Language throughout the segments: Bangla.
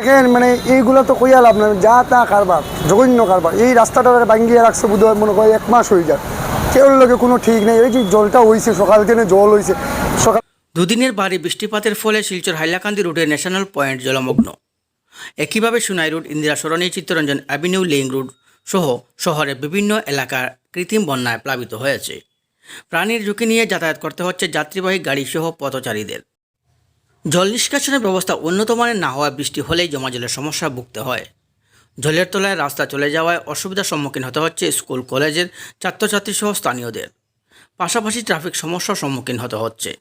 দেখেন মানে এইগুলো তো কইয়া লাভ নাই। যা তা কারবার, জঘন্য কারবার। এই রাস্তাটা ভাঙ্গিয়ে রাখছে বোধ মনে হয় এক মাস হয়ে যায় কেউ লোকে কোনো ঠিক নেই। এই যে জলটা হয়েছে সকাল থেকে জল হয়েছে সকাল দুদিনের ভারী বৃষ্টিপাতের ফলে শিলচর হাইলাকান্দি রোডের ন্যাশনাল পয়েন্ট জলমগ্ন। একইভাবে সুনাই road, Indira Sarani, Chittaranjan avenue, link road সহ শহরের বিভিন্ন এলাকার কৃত্রিম বন্যায় প্লাবিত হয়েছে। প্রাণীর ঝুঁকি নিয়ে যাতায়াত করতে হচ্ছে যাত্রীবাহী গাড়ি সহ পথচারীদের। জল নিষ্কাশনের ব্যবস্থা উন্নত মানের না হওয়া বৃষ্টি হলেই জমা জলের সমস্যা ভুগতে হয়। জলের তলায় রাস্তা চলে যাওয়ায় অসুবিধার সম্মুখীন হতে হচ্ছে স্কুল, কলেজের ছাত্রছাত্রী সহ স্থানীয়দের। পাশাপাশি ট্রাফিক সমস্যার সম্মুখীন হতে হচ্ছে।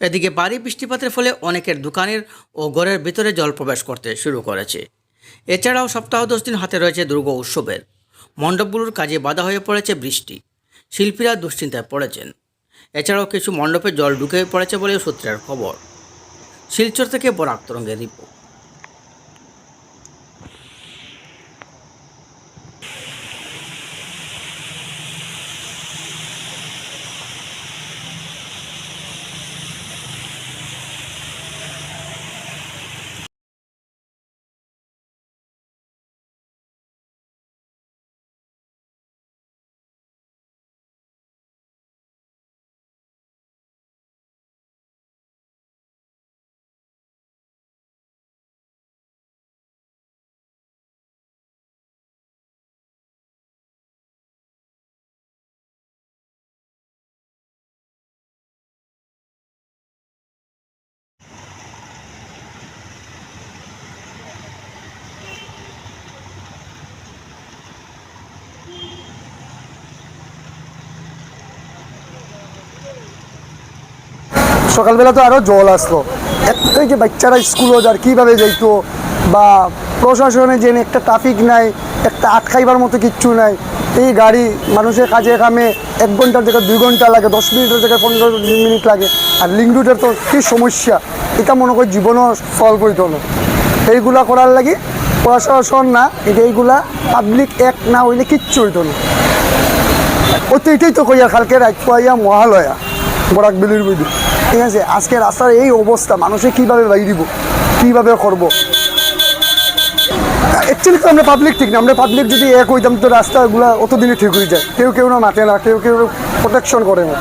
এদিকে বাড়ি বৃষ্টিপাতের ফলে অনেকের দোকানের ও ঘরের ভিতরে জল প্রবেশ করতে শুরু করেছে। এছাড়াও সপ্তাহ দশ দিন হাতে রয়েছে দুর্গ উৎসবের। মণ্ডপগুলোর কাজে বাধা হয়ে পড়েছে বৃষ্টি। শিল্পীরা দুশ্চিন্তায় পড়েছেন। এছাড়াও কিছু মণ্ডপে জল ঢুকে পড়েছে বলে সূত্রের খবর। শিলচর থেকে বরাক তরঙ্গের রিপোর্ট সকালবেলা তো আরও জল আসলো। এই যে বাচ্চারা স্কুলও যার কীভাবে যাইতো? বা প্রশাসনে যে একটা ট্রাফিক নাই, একটা আটকাইবার মতো কিচ্ছু নাই, এই গাড়ি মানুষের কাজে কামে এক ঘণ্টার জায়গায় দুই ঘণ্টা লাগে, দশ মিনিটের জায়গায় পনেরো মিনিট লাগে। আর লিঙ্ক রুটের তো কী সমস্যা? এটা মনে করি জীবনও সলভ হইতো না। এইগুলা করার লাগে প্রশাসন না এটা এইগুলা পাবলিক এক না হইলে কিচ্ছু হইতো না। ও তো এটাই তো কইয়া, কালকে রাজপাইয়া মহালয়া, বরাক বিলির বুঝি ঠিক আছে? আজকে রাস্তার এই অবস্থা, মানুষে কীভাবে বাইরিব কীভাবে করব? অ্যাকচুয়ালি তো আমরা পাবলিক ঠিক না, আমরা পাবলিক যদি এক হইতাম তো রাস্তাগুলো অতদিনে ঠিক হয়ে যায়। কেউ কেউ না মাঠে না, কেউ কেউ প্রোটেকশন করে না।